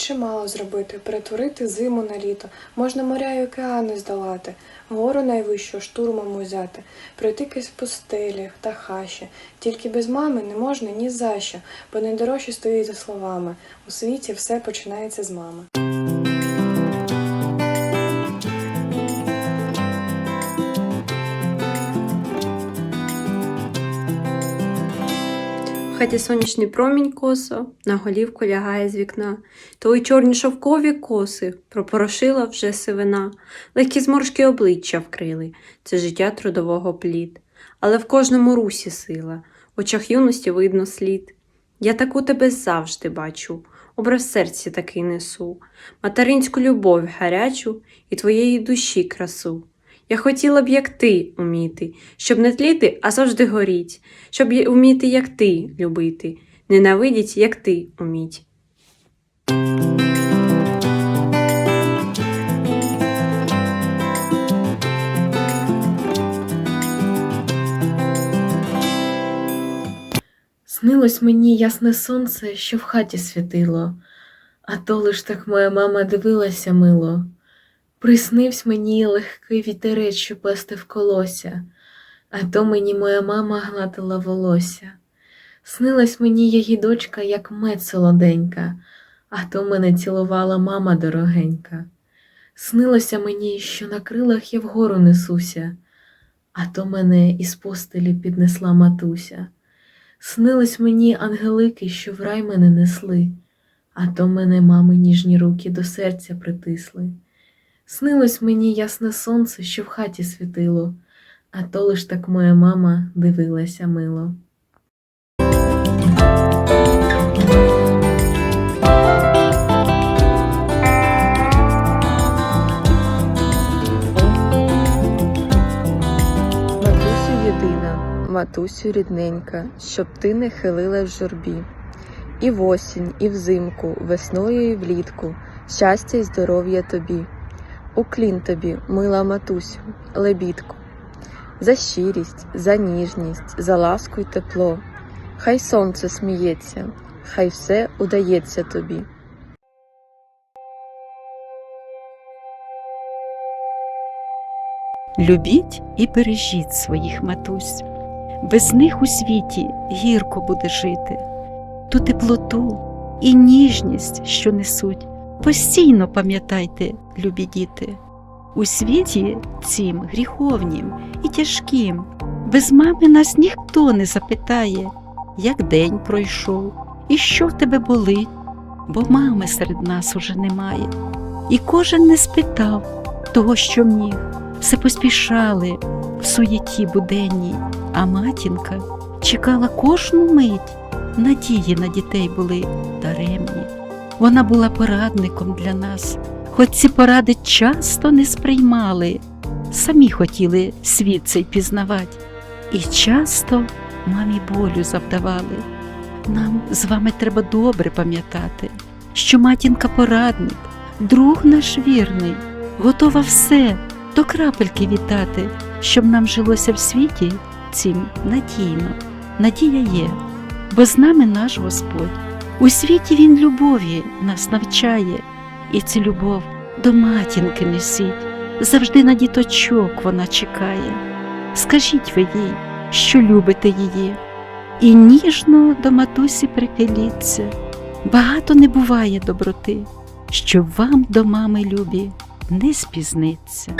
чимало зробити, перетворити зиму на літо, можна моря й океани здолати, гору найвищу штурмом узяти, пройти крізь пустелі та хащі. Тільки без мами не можна ні за що, бо найдорожче стоїть за словами. У світі все починається з мами. Хаті сонячний промінь косо на голівку лягає з вікна. Твої чорні шовкові коси пропорошила вже сивина, легкі зморшки обличчя вкрили це життя трудового плід. Але в кожному русі сила, в очах юності видно слід. Я таку тебе завжди бачу, образ серці такий несу, материнську любов гарячу і твоєї душі красу. Я хотіла б, як ти, уміти, щоб не тліти, а завжди горіть, щоб уміти, як ти, любити, ненавидіть, як ти уміть. Снилось мені ясне сонце, що в хаті світило, а то лиш так моя мама дивилася мило. Приснивсь мені легкий вітерець, що пестив колося, а то мені моя мама гладила волосся. Снилась мені її дочка, як мед солоденька, а то мене цілувала мама дорогенька. Снилося мені, що на крилах я вгору несуся, а то мене із постелі піднесла матуся. Снились мені ангелики, що в рай мене несли, а то мене мами ніжні руки до серця притисли. Снилось мені ясне сонце, що в хаті світило, а то лиш так моя мама дивилася мило. Матусю єдина, матусю рідненька, щоб ти не хилила в журбі. І в осінь, і взимку, весною і влітку, щастя й здоров'я тобі. Уклін тобі, мила матусю, лебідку, за щирість, за ніжність, за ласку й тепло. Хай сонце сміється, хай все удається тобі. Любіть і бережіть своїх матусь, без них у світі гірко буде жити. Ту теплоту і ніжність, що несуть, постійно пам'ятайте, любі діти. У світі цім гріховнім і тяжким, без мами нас ніхто не запитає, як день пройшов і що в тебе болить, бо мами серед нас уже немає. І кожен не спитав того, що міг все поспішали в суєті буденній, а матінка чекала кожну мить. Надії на дітей були даремні. Вона була порадником для нас, хоч ці поради часто не сприймали, самі хотіли світ цей пізнавати, і часто мамі болю завдавали. Нам з вами треба добре пам'ятати, що матінка порадник, друг наш вірний, готова все до крапельки вітати, щоб нам жилося в світі цім надійно. Надія є, бо з нами наш Господь. У світі Він любові нас навчає, і цю любов до матінки несіть. Завжди на діточок вона чекає. Скажіть ви їй, що любите її, і ніжно до матусі прихиліться. Багато не буває доброти, щоб вам до мами любі не спізниться.